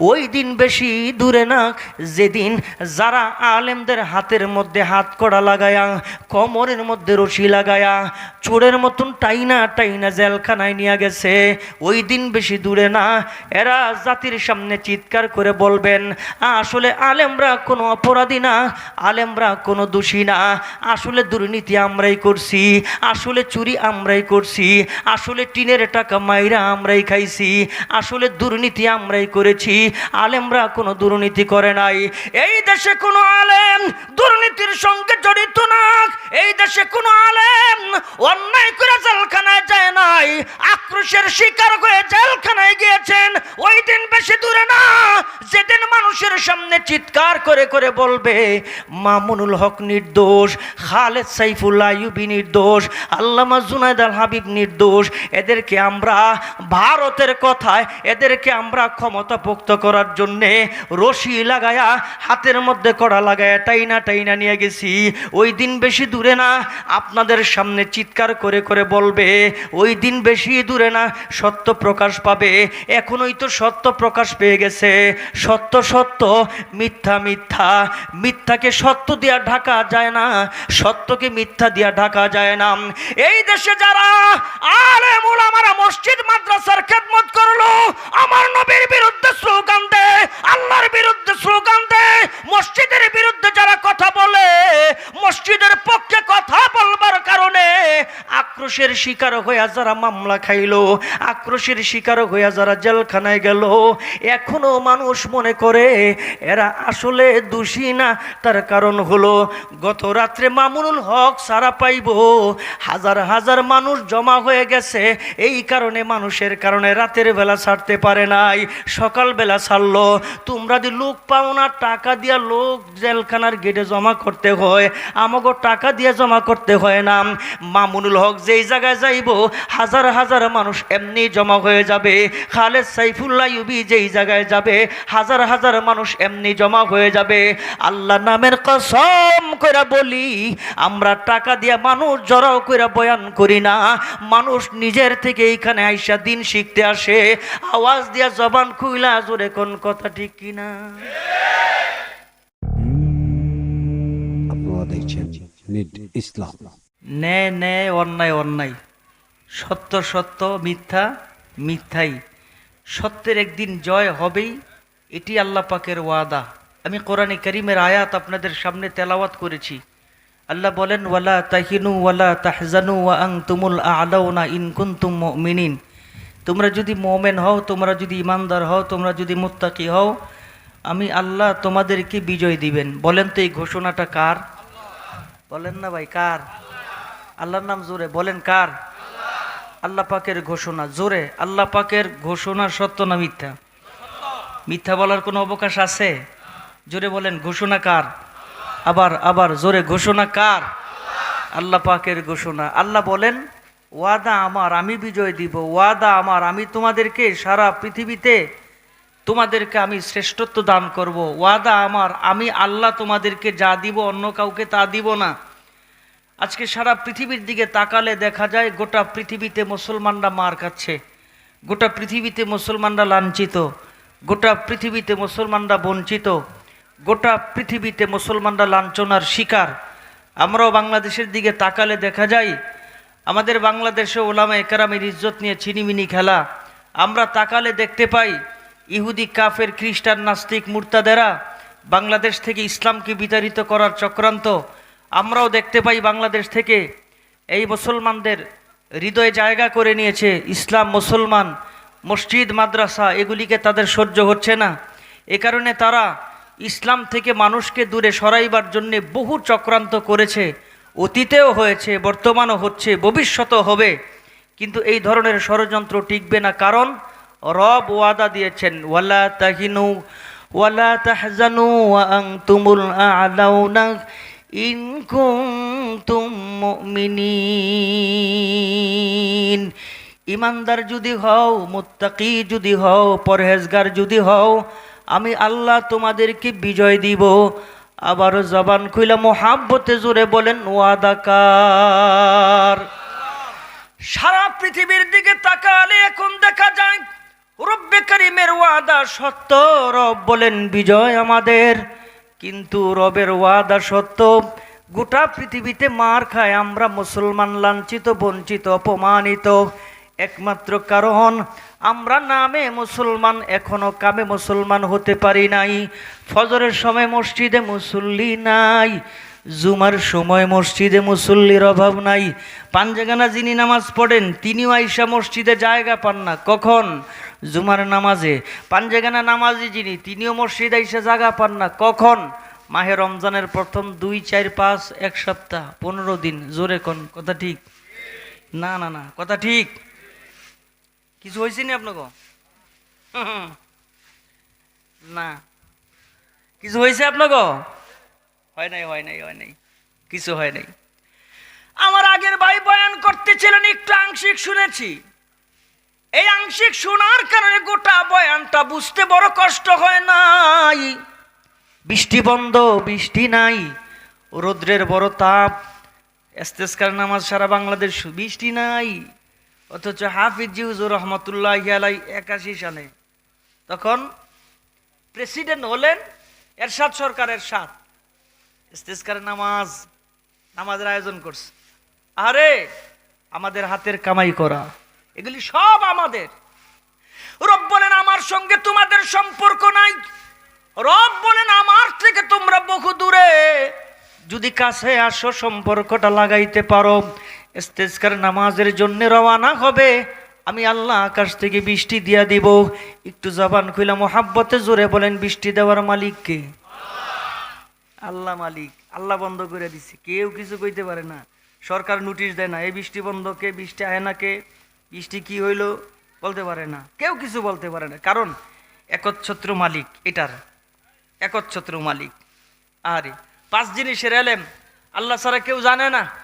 ওই দিন বেশি দূরে না, যেদিন যারা আলেমদের হাতের মধ্যে হাত কড়া লাগায়া, কোমরের মধ্যে রশি লাগায়া, চোরের মতন টাইনা টাইনা জেলখানায় নিয়ে গেছে, ওই দিন বেশি দূরে না, এরা জাতির সামনে চিৎকার করে বলবেন, আসলে আলেমরা কোনো অপরাধী না, আলেমরা কোনো দোষী না, আসলে দুর্নীতি আমরাই করছি, আসলে চুরি আমরাই করছি, আসলে টিনের টাকা মাইরা আমরাই খাইছি, আসলে দুর্নীতি আমরাই করেছি আলেমরা কোনো দুর্নীতি করে নাই। এই দেশে কোনো আলেম দুর্নীতির সঙ্গে জড়িত না। এই দেশে কোনো আলেম অন্যায় করে জেলখানায় যায় নাই। আক্রোশের শিকার হয়ে জেলখানায় গিয়েছেন। ওই দিন বেশি দূরে না। যেদিন মানুষের সামনে চিৎকার করে করে বলবে, মামুনুল হক নির্দোষ, খালেদ সাইফুল্লাহ ইউবি নির্দোষ, আল্লামা জুনায়দ আল হাবিব নির্দোষ, এদেরকে আমরা ভারতের কথায়, এদেরকে আমরা ক্ষমতা পোক্ত করার জন্যে রশি লাগায়া হাতের মধ্যে কড়া লাগায়া টাইনা টাইনা নিয়ে গেছি। ওই দিন বেশি দূরে না। আপনাদের সামনে চিৎকার করে করে বলবে, ওই দিন বেশি দূরে না, সত্য প্রকাশ পাবে। এখনই তো সত্য প্রকাশ পেয়ে গেছে। সত্য সত্য, মিথ্যা মিথ্যা মিথ্যাকে সত্য দিয়া ঢাকা যায় না, সত্যকে মিথ্যা দিয়া ঢাকা যায় না। এই দেশে যারা আরে মোলামারা মসজিদ, মাদ্রাসার খেদমত করল, আমার নবীর বিরুদ্ধে স্লোগান দে, আল্লাহর বিরুদ্ধে স্লোগান দে। মসজিদের বিরুদ্ধে যারা কথা বলে, মসজিদের পক্ষে কথা বলবার কারণে আক্রোশের শিকার হইয়া যারা মামলা খাইলো, আক্রোশের শিকার হইয়া যারা জেলখানায় গেল, এখনও মানুষ মনে করে, এরা আসলে দোষী না, তার কারণ হলো গত রাত্রে মামুনুল হক সারা পাইব। হাজার হাজার মানুষ জমা হয়ে গেছে, এই কারণে মানুষের কারণে রাতের বেলা ছাড়তে পারে নাই, সকালবেলা ছাড়লো। তোমরা যদি লোক পাও না, টাকা দিয়া লোক জেলখানার গেটে জমা করতে হয় আমাকে টাকা দিয়ে জমা করতে হয় না। মামুনুল হক যেই জায়গায় যাইব, হাজার হাজার মানুষ এমনি জমা হয়ে যাবে। খালেদ সাইফুল্লাহ ইউবি যেই জায়গায় যাবে, হাজার হাজার মানুষ এমনি জমা হয়ে যাবে। আল্লাহ নামের কসম করে বলি আমরা টাকা দিয়া মানুষ জড়াও করে বয়ান করি না। মানুষ নিজের থেকে এইখানে আইসা দিন শিখতে আসে। আওয়াজ দিয়া জবান খুইলা জোরে কোন কথা ঠিক কিনা? আপনারা দেখছেন ইসলাম। ন্যায় ন্যায় অন্যায় অন্যায়। সত্য সত্য মিথ্যা মিথ্যাই। সত্যের একদিন জয় হবেই এটি আল্লাহ পাকের ওয়াদা। আমি কোরআনে করিমের আয়াত আপনাদের সামনে তেলাওয়াত করেছি। আল্লাহ বলেন, ওয়ালা তাহিনু ওয়ালা তাহজানু ওয়া আং তুমুল আলাউনা ইন কুনতুম মুমিনিন। তোমরা যদি মোমেন হও, তোমরা যদি ইমানদার হও, তোমরা যদি মুত্তাকি হও, আমি আল্লাহ তোমাদেরকে বিজয় দিবেন। বলেন তো এই ঘোষণাটা কার? বলেন না ভাই, কার? আল্লাহর নাম জোরে, বলেন কার? আল্লাহ পাকের ঘোষণা, জোরে, আল্লাহ পাকের ঘোষণা সত্য না মিথ্যা? মিথ্যা বলার কোনো অবকাশ আছে? জোরে বলেন, ঘোষণা কার? আবার আবার, জোরে, ঘোষণা কার? আল্লাহ পাকের ঘোষণা। আল্লাহ বলেন, ওয়াদা আমার, আমি বিজয় দিব। ওয়াদা আমার, আমি তোমাদেরকে সারা পৃথিবীতে তোমাদেরকে আমি শ্রেষ্ঠত্ব দান করব। ওয়াদা আমার, আমি আল্লাহ তোমাদেরকে যা দিব, অন্য কাউকে তা দিব না। আজকে সারা পৃথিবীর দিকে তাকালে দেখা যায়, গোটা পৃথিবীতে মুসলমানরা মার খাচ্ছে। গোটা পৃথিবীতে মুসলমানরা লাঞ্ছিত। গোটা পৃথিবীতে মুসলমানরা বঞ্চিত। গোটা পৃথিবীতে মুসলমানরা লাঞ্ছনার শিকার। আমরাও বাংলাদেশের দিকে তাকালে দেখা যায়, আমাদের বাংলাদেশে ওলামা একরামের ইজ্জত নিয়ে ছিনিমিনি খেলা। আমরা তাকালে দেখতে পাই, ইহুদি, কাফের, খ্রিস্টান, নাস্তিক, মুরতাদেরা বাংলাদেশ থেকে ইসলামকে বিতাড়িত করার চক্রান্ত। আমরাও দেখতে পাই বাংলাদেশ থেকে এই মুসলমানদের হৃদয়ে জায়গা করে নিয়েছে ইসলাম, মুসলমান, মসজিদ, মাদ্রাসা, এগুলিকে তাদের সহ্য হচ্ছে না। এ কারণে তারা ইসলাম থেকে মানুষকে দূরে সরাইবার জন্যে বহু চক্রান্ত করেছে, অতীতেও হয়েছে, বর্তমানও হচ্ছে, ভবিষ্যতও হবে। কিন্তু এই ধরনের ষড়যন্ত্র টিকবে না, কারণ রব ওয়াদা দিয়েছেন, ওয়ালা তাহিনু, ওয়ালা তাহজানু কুনতুম মুমিনিন। ইমানদার যদি হও, মুত্তাকি যদি হও, পরহেজগার যদি হও আমি আল্লাহ তোমাদেরকে বিজয় দিব। আবারও জবান খুইলা মোহাব্বতে জোরে বলেন, ওয়াদাকার। সারা পৃথিবীর দিকে তাকালে এখন দেখা যায়, রব্বে কারিমের ওয়াদা সত্য, রব বলেন বিজয় আমাদের। কিন্তু রবের ওয়াদা সত্য, গোটা পৃথিবীতে মার খায় আমরা মুসলমান, লাঞ্ছিত, বঞ্চিত, অপমানিত। একমাত্র কারণ আমরা নামে মুসলমান, এখনও কামে মুসলমান হতে পারি নাই। ফজরের সময় মসজিদে মুসল্লি নাই, জুমার সময় মসজিদে মুসল্লির অভাব নাই। পাঞ্জাগানা যিনি নামাজ পড়েন, তিনিও আইসা মসজিদে জায়গা পান না। কখন? জুমার নামাজে। পাঞ্জাগানা নামাজি যিনি, তিনিও মসজিদে আইসা জায়গা পান না। কখন? মাহে রমজানের প্রথম দুই, চার, পাঁচ, এক সপ্তাহ, পনেরো দিন। জোরে কোন, কথা ঠিক? না না না, কথা ঠিক। কিছু হয়েছে নি আপনাকে। না। কিছু হয়েছে আপনাকে? হয় নাই হয় নাই হয় নাই। কিছু হয় নাই। আমার আগের ভাই বয়ান করতেছিলেন, একটু আংশিক শুনেছি। এই আংশিক শোনার কারণে গোটা বয়ানটা বুঝতে বড় কষ্ট হয় নাই। বৃষ্টি বন্ধ, বৃষ্টি নাই। রৌদ্রের বড় তাপ। এস্তেস্কার নামাজ সারা বাংলাদেশ, বৃষ্টি নাই। অথচ হাফিজ জিউজুর রহমতুল্লাহ আলাই একাশি সালে তখন প্রেসিডেন্ট হলেন এরশাদ সরকারের সাত ইস্তেস্কার নামাজ, নামাজের আয়োজন করছে। আরে, আমাদের হাতের কামাই করা, এগুলি সব আমাদের। রব বলেন, আমার সঙ্গে তোমাদের সম্পর্ক নাই। রব বলেন, আমার থেকে তোমরা বহু দূরে। যদি কাছে আসো, সম্পর্কটা লাগাইতে পারো। ইস্তেস্কার নামাজের জন্য রওয়ানা হবে। আমি আল্লাহ আকাশ থেকে বৃষ্টি দিয়া দিব। একটু জবান খুইলা মোহাব্বতে জোরে বলেন, বৃষ্টি দেওয়ার মালিককে আল্লাহ মালিক, আল্লাহ বন্ধ করে দিচ্ছে কেউ কিছু কইতে পারে না। সরকার নোটিশ দেয় না, এই বৃষ্টি বন্ধ কে, বৃষ্টি আয় না কে? বৃষ্টি কি হইল? বলতে পারে না। কেউ কিছু বলতে পারে না। কারণ একচ্ছত্র মালিক এটার। একচ্ছত্র মালিক। আরে, পাঁচ জিনিসের এলেম। আল্লাহ ছাড়া কেউ জানে না।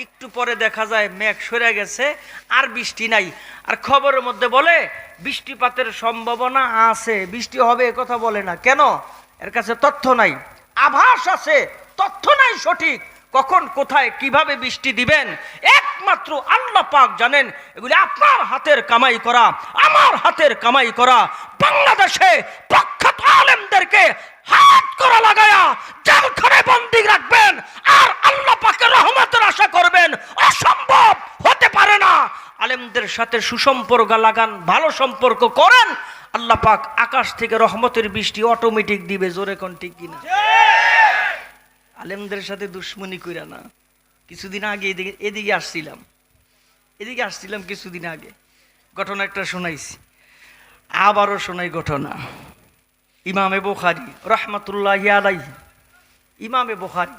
একটু পরে দেখা যায় মেঘ সরে গেছে, আর বৃষ্টি নাই। আর খবরের মধ্যে বলে, বৃষ্টিপাতের সম্ভাবনা আছে। বৃষ্টি হবে কথা বলে না। কেন? এর কাছে তথ্য নাই। আভাস আছে, তথ্য নাই সঠিক। কখন, কোথায়, কীভাবে বৃষ্টি দিবেন? একমাত্র আল্লাহ পাক জানেন। এগুলি আপনার হাতের কামাই করা, আমার হাতের কামাই করা। বাংলাদেশে প্রখ্যাত আলেমদেরকে হাত করা লাগায়া জেলখানে বন্দি রাখবেন, আর আল্লাহ পাকের রহমতের আশা করবেন। অসম্ভব, হতে পারে না। আলেমদের সাথে সুসম্পর্ক লাগান, ভালো সম্পর্ক করেন। আল্লাহ পাক আকাশ থেকে রহমতের বৃষ্টি অটোমেটিক দিবে, জোরে কোন ঠিক কিনা? আলেমদের সাথে দুশ্মনী কইরা না। কিছুদিন আগে এদিকে এদিকে আসছিলাম। এদিকে আসছিলাম কিছুদিন আগে। ঘটনা একটা শোনাইছি। আবারও শোনাই ঘটনা। ইমামে বোখারি, রহমতুল্লাহ আলাই ইমামে বোখারি।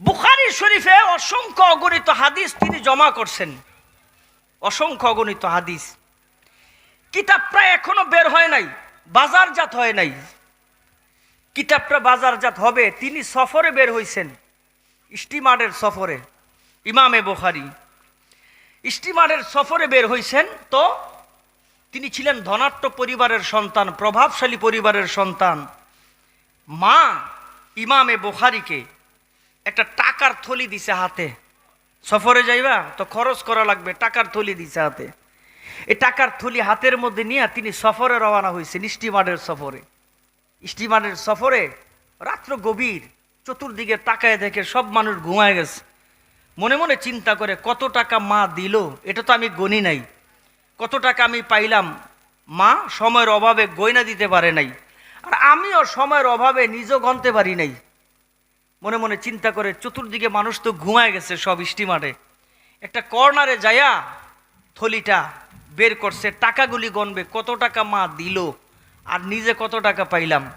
বুখারি শরীফে অসংখ্য অগণিত হাদিস তিনি জমা করছেন। অসংখ্য অগণিত হাদিস। কিতাব প্রায় এখনও বের হয় নাই, বাজারজাত হয় নাই। কিতাবটা বাজারজাত হবে, তিনি সফরে বের হইছেন স্টিমারের সফরে, ইমামে বোখারি। স্টিমারের সফরে বের হইছেন তো তিনি ছিলেন ধনাট্য পরিবারের সন্তান, প্রভাবশালী পরিবারের সন্তান। মা ইমামে বোখারিকে একটা টাকার থলি দিছে হাতে। সফরে যাইবা তো খরচ করা লাগবে, টাকার থলি দিছে হাতে। এই টাকার থলি হাতের মধ্যে নিয়ে তিনি সফরে রওনা হয়েছেন স্টিমারের সফরে। স্টিমারের সফরে রাত্র গভীর, চতুর্দিকে তাকায় দেখে সব মানুষ ঘুমায় গেছে। মনে মনে চিন্তা করে, কত টাকা মা দিল, এটা তো আমি গণি নাই। কত টাকা আমি পাইলাম? মা সময়ের অভাবে গয়না দিতে পারে নাই। আর আমিও সময়ের অভাবে নিজেও গনতে পারি নাই। মনে মনে চিন্তা করে চতুর্দিকে মানুষ তো ঘুমায় গেছে সব স্টিমারে। একটা কর্নারে যায়া থলিটা বের করছে, টাকাগুলি গনবে কত টাকা মা দিল আর নিজে কত টাকা পাইলাম।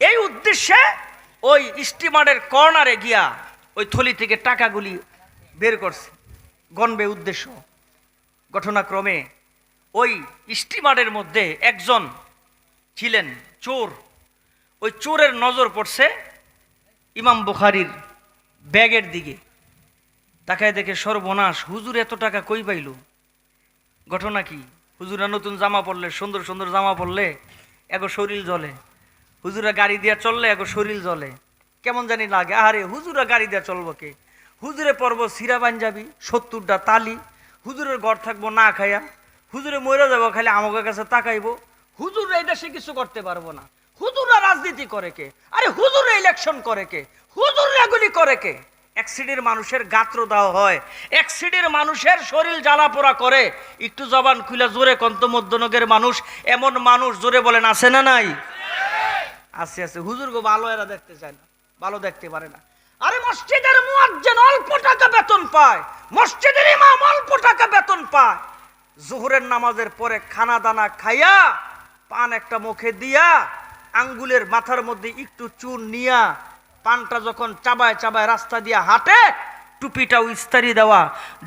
এই উদ্দেশ্যে ওই স্টিমারের কর্নারে গিয়া ওই থলি থেকে টাকাগুলি বের করছে। গনবে উদ্দেশ্য। ঘটনাক্রমে ওই স্টিমারের মধ্যে একজন ছিলেন চোর। ওই চোরের নজর পড়ছে ইমাম বুখারির ব্যাগের দিকে। তাকায় দেখে সর্বনাশ, হুজুর এত টাকা কই পাইল? ঘটনা কি? হুজুরা নতুন জামা পরলে, সুন্দর সুন্দর জামা পরলে এগো শরীর জ্বলে। হুজুরা গাড়ি দিয়া চললে এগো শরীর জ্বলে। কেমন জানি লাগে আরে হুজুরা গাড়ি দিয়া চলবো কে? হুজুরে পর্ব সিরা পাঞ্জাবি, সত্তরটা তালি হুজুরের ঘর থাকব না খাইয়া হুজুরে মরে যাব খালি আমাকে কাছে তাকাইবো। হুজুর এই দেশে কিছু করতে পারব না। হুজুরা রাজনীতি করে কে? আরে হুজুরে ইলেকশন করে কে? হুজুর এগুলি করে কে? এক সিডির মানুষের গাত্র দেওয়া হয় এক সিডির মানুষের শরীর জ্বালা পোড়া করে। একটু জবান খুলে জোরে কন্ত মধ্যনগের মানুষ এমন মানুষ জোরে বলেন আছে না নাই? আছে আছে। হুজুর গো ভালো এরা দেখতে চায় না ভালো দেখতে পারে না। আরে মসজিদের মুয়াজ্জিন অল্প টাকা বেতন পায়। মসজিদের ইমাম অল্প টাকা বেতন পায়। জোহরের নামাজের পরে খানা দানা খাইয়া, পান একটা মুখে দিয়া, আঙ্গুলের মাথার মধ্যে একটু চুন নিয়া, পানটা যখন চাবায় চাবায় রাস্তা দিয়া হাঁটে, টুপিটাও ইস্তারি দেওয়া,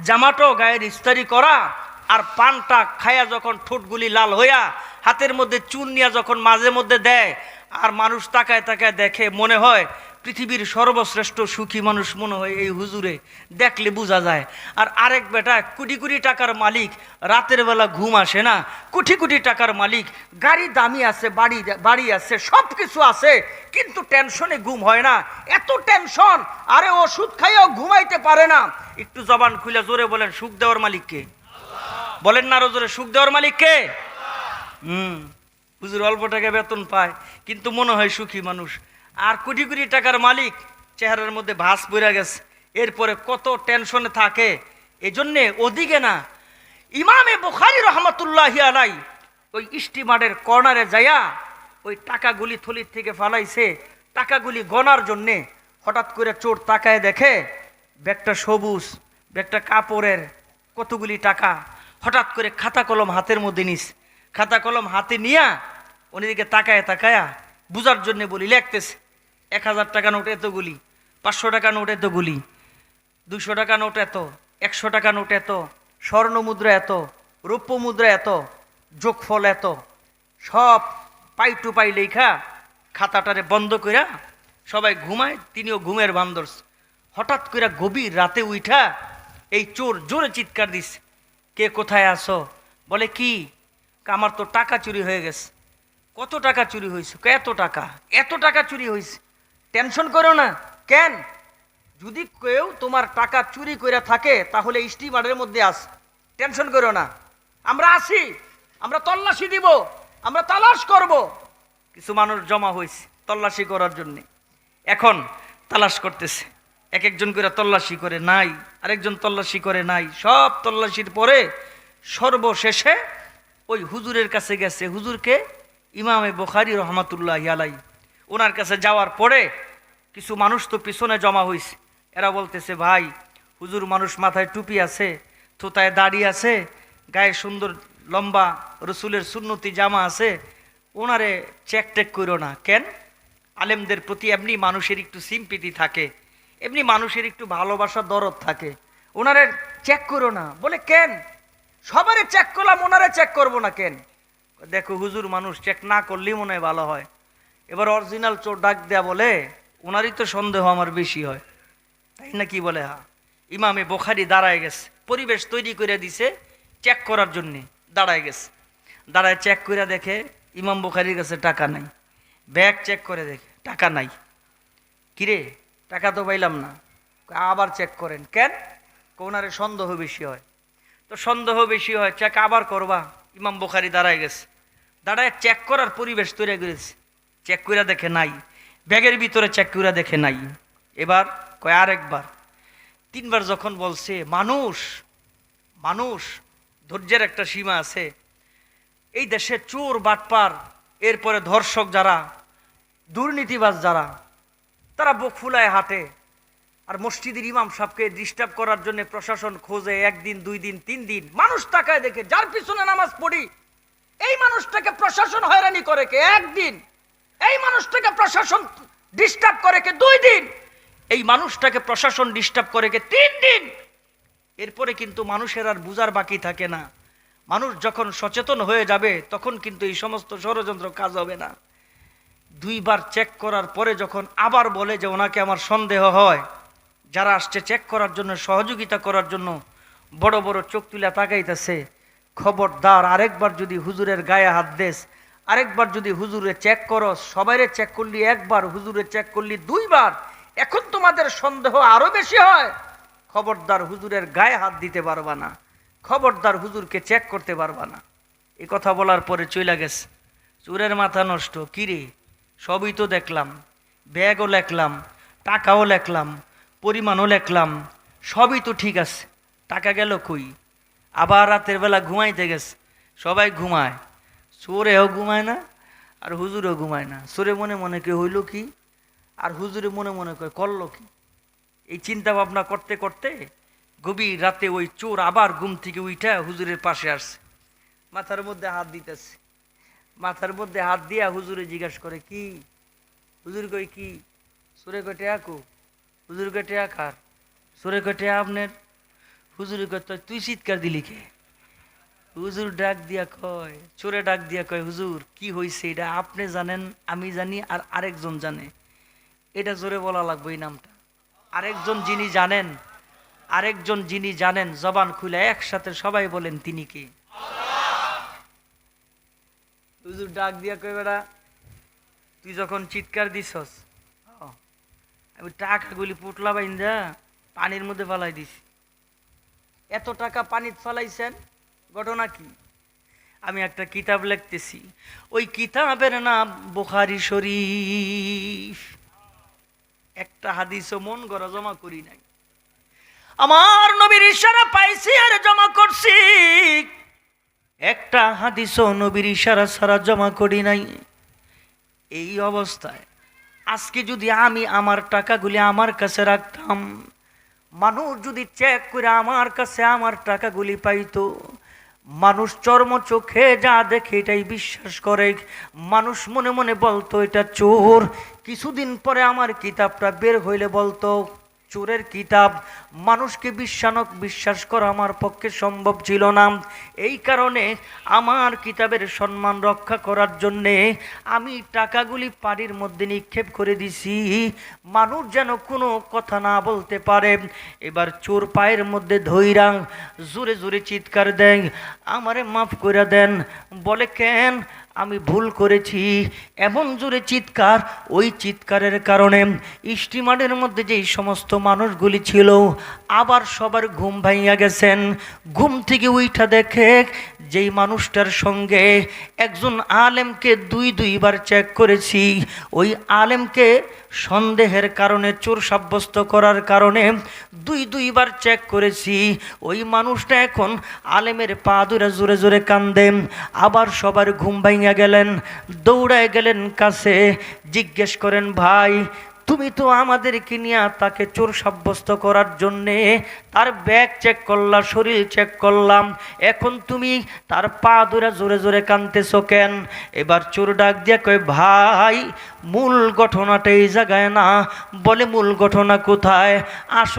জামাটাও গায়ের ইস্তারি করা, আর পানটা খায়া যখন ঠোঁটগুলি লাল হইয়া, হাতের মধ্যে চুন নিয়া যখন মাঝে মধ্যে দেয়, আর মানুষ তাকায় তাকায় দেখে, মনে হয় পৃথিবীর সর্বশ্রেষ্ঠ সুখী মানুষ মনে হয় এই হুজুরে। দেখলে বোঝা যায়। আর আরেক বেটা, কোটি কোটি টাকার মালিক, রাতের বেলা ঘুম আসে না। কোটি কোটি টাকার মালিক, গাড়ি দামি আছে, বাড়ি বাড়ি আছে সব কিছু আছে, কিন্তু টেনশনে ঘুম হয় না। এত টেনশন, আরে ওষুধ খাইয়াও ঘুমাইতে পারে না। একটু জবান খুলে জোরে বলেন, সুখ দেওয়ার মালিককে বলেন না আরও জোরে, সুখ দেওয়ার মালিককে হুম, হুজুর অল্প টাকা বেতন পায়, কিন্তু মনে হয় সুখী মানুষ। আর কোটি কোটি টাকার মালিক চেহারার মধ্যে ভাস পড়ে গেছে। এরপরে কত টেনশনে থাকে, এজন্যে ওদিকে না, ইমামে বুখারি রহমতুল্লাহ আলাই ওই স্টিমারের কর্নারে যাইয়া ওই টাকাগুলি থলির থেকে ফালাইছে, টাকাগুলি গনার জন্যে হঠাৎ করে চোর তাকায় দেখে, ব্যাগটা সবুজ, ব্যাগটা কাপড়ের কতগুলি টাকা, হঠাৎ করে খাতা কলম হাতের মধ্যে নিস। খাতা কলম হাতে নিয়া উনিদিকে তাকায় তাকায়া বুঝার জন্য বলি, লিখতেছে এক হাজার টাকা নোট এতগুলি পাঁচশো টাকা নোট এতগুলি দুশো টাকা নোট এত, একশো টাকা নোট এত, স্বর্ণ মুদ্রা এত, রৌপ্য মুদ্রা এত, যোগফল এত, সব পাই টু পাই লেখা খাতাটারে বন্ধ কইরা সবাই ঘুমায়, তিনিও ঘুমের বান্দর। হঠাৎ করে গভীর রাতে উইঠা এই চোর জোরে চিৎকার দিস কে কোথায় আসো বলে, কি? "কা আমার তো টাকা চুরি হয়ে গেছে। কত টাকা চুরি হয়েছে "কা এত টাকা এত টাকা চুরি হয়েছে টেনশন করো না। কেন? যদি কেউ তোমার টাকা চুরি করে থাকে, তাহলে স্টিমারের মধ্যে আস। টেনশন করো না। আমরা আসি আমরা তল্লাশি দিব। আমরা তালাশ করব। কিছু মানুষ জমা হয়েছে তল্লাশি করার জন্যে। এখন তালাশ করতেছে। এক একজন করে তল্লাশি করে নাই, আরেকজন তল্লাশি করে নাই। সব তল্লাশির পরে সর্বশেষে ওই হুজুরের কাছে গেছে। হুজুরকে ইমামে বোখারি রহমাতুল্লাহ আলাই ওনার কাছে যাওয়ার পরে কিছু মানুষ তো পিছনে জমা হয়েছে এরা বলতেছে, ভাই, হুজুর মানুষ মাথায় টুপি আছে, থোতায় দাড়ি আছে, গায়ে সুন্দর লম্বা রসুলের সুন্নতি জামা আছে ওনারে চেক টেক করো না। কেন? আলেমদের প্রতি এমনি মানুষের একটু সিম্পিতি থাকে, এমনি মানুষের একটু ভালোবাসা দরদ থাকে। ওনারে চেক করো না। বলে, কেন? সবারে চেক করলাম ওনারে চেক করব না কেন? দেখো, হুজুর মানুষ চেক না করলেই মনে হয় ভালো হয়। এবার অরিজিনাল চোর ডাক দেয়া বলে ওনারই তো সন্দেহ আমার বেশি হয়। তাই না কি বলে হ্যাঁ ইমামে বোখারি দাঁড়ায় গেছে। পরিবেশ তৈরি করে দিছে চেক করার জন্যে, দাঁড়ায় গেছে। দাঁড়ায় চেক করে দেখে ইমাম বোখারির কাছে টাকা নাই। ব্যাগ চেক করে দেখে, টাকা নাই। কিরে, টাকা তো পাইলাম না। আবার চেক করেন। কেন? কোনারে সন্দেহ বেশি হয়। তো সন্দেহ বেশি হয় চেক আবার করবা। ইমাম বোখারি দাঁড়ায় গেছে। দাঁড়ায় চেক করার পরিবেশ তৈরি করেছে চেক করে দেখে নাই। ব্যাগের ভিতরে চেক করে দেখে নাই। এবার কয় আরেকবার। তিনবার যখন বলছে, মানুষ মানুষ, ধৈর্যের একটা সীমা আছে। এই দেশে চোর, বাটপার, এরপরে ধর্ষক যারা, দুর্নীতিবাজ যারা, তারা বুক ফুলায় হাঁটে। আর মসজিদের ইমাম সাহেবকে ডিস্টার্ব করার জন্য প্রশাসন খোঁজে একদিন, দুই দিন, তিন দিন। মানুষ তাকায় দেখে, যার পিছনে নামাজ পড়ি, এই মানুষটাকে প্রশাসন হয়রানি করে কে? একদিন। এই মানুষটাকে প্রশাসন ডিস্টার্ব করে কে দুই দিন। এই মানুষটাকে প্রশাসন ডিস্টার্ব করে কে তিন দিন। এরপরে কিন্তু মানুষের আর বুঝার বাকি থাকে না। মানুষ যখন সচেতন হয়ে যাবে, তখন কিন্তু এই সমস্ত ষড়যন্ত্র কাজ হবে না। দুইবার চেক করার পরে যখন আবার বলে যে ওনাকে আমার সন্দেহ হয়, যারা আসছে চেক করার জন্য, সহযোগিতা করার জন্য, বড় বড় চোখ তুলে তাকাইতেছে। খবরদার আরেকবার যদি হুজুরের গায়ে হাত দেস আরেকবার যদি হুজুরে চেক করো, সবাইরে চেক করলি একবার, হুজুরে চেক করলি দুইবার, এখন তোমাদের সন্দেহ আরও বেশি হয়। খবরদার হুজুরের গায়ে হাত দিতে পারবা না, খবরদার হুজুরকে চেক করতে পারবা না। এ কথা বলার পরে চইলা গেছে। চুরের মাথা নষ্ট কিরে সবই তো দেখলাম, ব্যাগও লেখলাম, টাকাও লেখলাম, পরিমাণও লেখলাম, সবই তো ঠিক আছে। টাকা গেল কই? আবার রাতের বেলা ঘুমাইতে গেছে। সবাই ঘুমায়। চোরেও ঘুমায় না, আর হুজুরেও ঘুমায় না। চোরে মনে মনে কে হইল কি? আর হুজুরে মনে মনে কয়, করল কি? এই চিন্তা ভাবনা করতে করতে গভীর রাতে ওই চোর আবার ঘুম থেকে উইঠা হুজুরের পাশে আসছে। মাথার মধ্যে হাত দিতেছে। মাথার মধ্যে হাত দিয়া হুজুরে জিজ্ঞাসা করে, কি? হুজুর কই কি? সুরে কটে আকু হুজুর কটে আকার সুরে কটে আপনার? হুজুর কয়, "তো তুই চিৎকার দিলি কে? হুজুর ডাক দিয়া কয়, চোরে ডাক দিয়া কয়, হুজুর, কি হয়েছে এটা? আপনি জানেন, আমি জানি আর আরেকজন জানে। এটা জোরে বলা লাগবে এই নামটা। আরেকজন যিনি জানেন, আরেকজন যিনি জানেন, জবান খুলে একসাথে সবাই বলেন, তিনি কে? হুজুর ডাক দিয়া কয় বেড়া তুই যখন চিৎকার দিছস আমি টাকাগুলি পুটলা বাইন্দা পানির মধ্যে ফালাই দিছি। এত টাকা পানিত ফালাইছেন ঘটনা কি? আমি একটা কিতাব লিখতেছি। ওই কিতাবের নাম বোখারি শরীফ। একটা হাদিসও মন গড়া জমা করি নাই। আমার নবীর ইশারা পাইছি আর জমা করছি। একটা হাদিসও নবীর ইশারা ছাড়া জমা করি নাই। এই অবস্থায় আজকে যদি আমি আমার টাকাগুলি আমার কাছে রাখতাম, মানুষ যদি চেক করে আমার কাছে আমার টাকাগুলি পাইতো মানুষ চর্ম চোখে যা দেখে এটাই বিশ্বাস করে। মানুষ মনে মনে বলতো, এটা চোর। কিছুদিন পরে আমার কিতাবটা বের হইলে বলতো চোরের কিতাব। মানুষকে বিশ্বানক বিশ্বাস করা আমার পক্ষে সম্ভব ছিল না। এই কারণে আমার কিতাবের সম্মান রক্ষা করার জন্যে আমি টাকাগুলি পানির মধ্যে নিক্ষেপ করে দিছি। মানুষ যেন কোনো কথা না বলতে পারে। এবার চোর পায়ের মধ্যে ধৈরা, জোরে জোরে চিৎকার দেন, আমারে মাফ করে দেন। বলে, কেন? আমি ভুল করেছি, এমন জোরে চিৎকার, ওই চিৎকারের কারণে স্টিমারের মধ্যে যেই সমস্ত মানুষগুলি ছিল, আবার সবার ঘুম ভাইয়া গেছেন। ঘুম থেকে উইঠা দেখে যেই মানুষটার সঙ্গে একজন আলেমকে দুই দুইবার চেক করেছি, ওই আলেমকে সন্দেহের কারণে, চোর সাব্যস্ত করার কারণে দুই দুইবার চেক করেছি। ওই মানুষটা এখন আলেমের পা ধরে জোরে জোরে কান্দেন আবার সবার ঘুম ভাইয়া গেলেন, দৌড়ায় গেলেন কাছে, জিজ্ঞেস করেন, ভাই, তুমি তো আমাদেরকে নিয়ে তাকে চোর সাব্যস্ত করার জন্যে তার ব্যাগ চেক করলাম শরীর চেক করলাম। এখন তুমি তার পা ধরে জোরে জোরে কানতেছ কেন? এবার চোর ডাক দিয়ে কয়, ভাই, মূল ঘটনাটা এই জায়গায় না, বলে মূল ঘটনা কোথায়? আসলে